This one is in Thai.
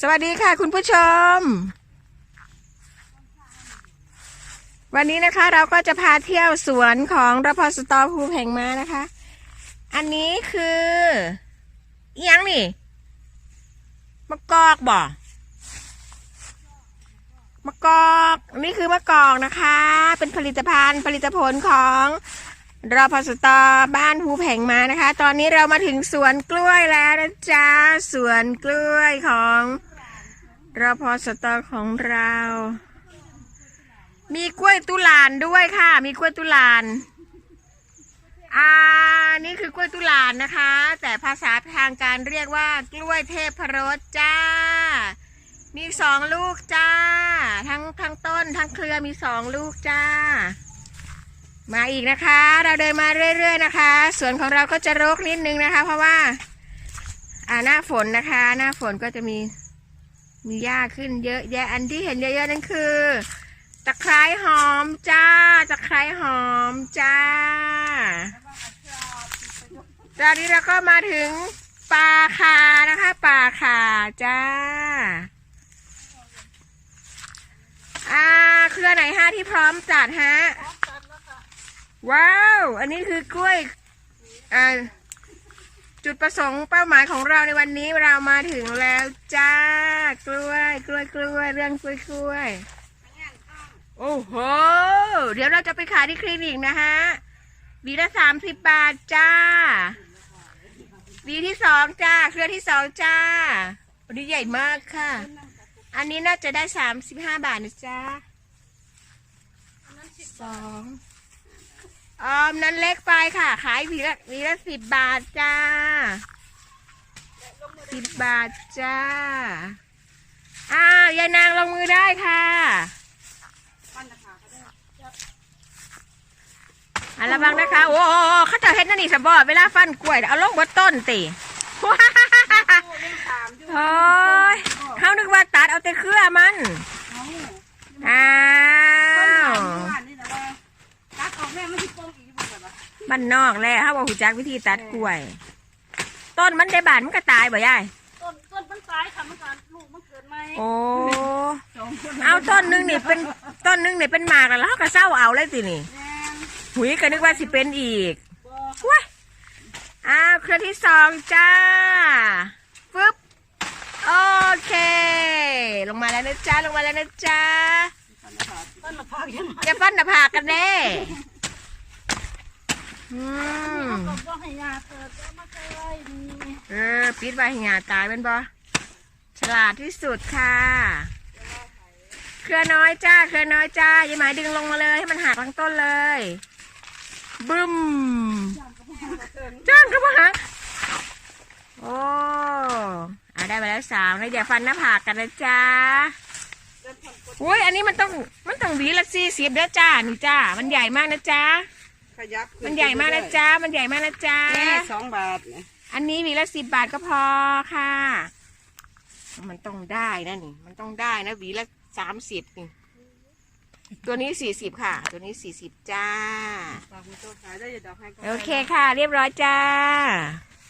สวัสดีค่ะ คุณผู้ชม วันนี้นะคะเราก็จะพาเที่ยวสวนของรพสตอภูแห่งมานะคะ อันนี้คือเอียงนี่มะกอกบ่มะกอกนี่คือมะกอกนะคะ เป็นผลิตภัณฑ์ผลิตผลของ รพสตบ้านภูแผงมานะคะ ตอนนี้เรามาถึงสวนกล้วยแล้วนะจ๊ะสวนกล้วยของรพสตของเรา มีกล้วยตุลานด้วยค่ะ มีกล้วยตุลานอ่านี่คือกล้วยตุลานนะคะ แต่ภาษาทางการเรียกว่ากล้วยเทพรสจ้า มีสองลูกจ้า ทั้งทั้งต้นทั้งเครือมีสองลูกจ้า มาอีกนะคะ เราเดินมาเรื่อย ๆ นะคะสวนของเราก็จะรกนิดนึงนะคะ เพราะว่า อ่าหน้าฝนนะคะ หน้าฝนก็จะมี มีหญ้าขึ้นเยอะแยะอันที่เห็นเยอะๆนั่นคือตะไคร้หอมจ้าตะไคร้หอมจ้าตอนนี้เราก็มาถึงป่าคานะคะป่าคาจ้าอ่าเครือไหนฮะที่พร้อมจัดฮะ ว้าว อันนี้คือกล้วยอ่าจุดประสงค์เป้าหมายของเราในวันนี้เรามาถึงแล้วจ้ากล้วยกล้วยกล้วยเรื่องกล้วยกล้วยโอ้โห เดี๋ยวเราจะไปขายที่คลินิกนะฮะบีละสามสิบบาทจ้าบีที่สองจ้า เครือที่สองจ้าอันนี้ใหญ่มากค่ะ อันนี้น่าจะได้สามสิบห้าบาทนะจ้าสอง ออมนั้นเล็กไปค่ะ ขายวีละวีละสิบบาทจ้าสิบบาทจ้า อ้าวยายนางลงมือได้ค่ะอันระวังนะคะ โอ้โหเขาจะเห็นนั่นนี่สบอเวลาฟันกล้วย เอาลงบนต้นติโอ้ยเขานึกว่าตัดเอาแต่เครือมัน อ้าว ตัดออกแม่มันสิโป่งอีกบ่แบบว่าบ้านนอกแล้วเขาบอกหูจักวิธีตัดกล้วย ต้นมันได้บานมันก็ตายบ่ยายต้นต้นมันตายค่ะมันก็ลูกมันเกิดใหม่โอ้สองคนเอาต้นหนึงนี่เป็นต้นหนึงนี่เป็นหมากแล้วเขาก็เศร้าเอาเลยสินี่แม่นหุยก็นึกว่าสิเป็นอีกบ่ว้ายอ้าวเครือที่สองจ้าฟึบโอเค ลงมาแล้วนะจ๊ะลงมาแล้วนะจ๊ะต้นมะพร้าวยังอย่าฟันหน้าผากกันเด้ อืมก็บ่ให้ยาเกิดก็มาเคยมีเออปิดไว้ให้หงาตายเป็นบ่ฉลาดที่สุดค่ะ เครือน้อยจ้า เครือน้อยจ้าย่าหมายดึงลงมาเลยให้มันหักทั้งต้นเลย บึ้มจ้างก็มาหักโอ้อะได้ไปแล้วสามแล้วเดี๋ยวฟันหน้าผากกันนะจ้าอุ้ยอันนี้มันต้องมันต้องหวีละสี่สิบเด้อจ้านี่จ้า มันใหญ่มากนะจ้า ขยับมันใหญ่มากนะจ้ามันใหญ่มากนะจ้าแม่สองบาทเนี่ยอันนี้หวีละสิบบาทก็พอค่ะ มันต้องได้นะนี่ มันต้องได้นะหวีละสามสิบนี่ ตัวนี้สี่สิบค่ะ ตัวนี้สี่สิบจ้า ฝากมันตัวขายได้อย่าดอกให้ก็ โอเคค่ะ เรียบร้อยจ้าไ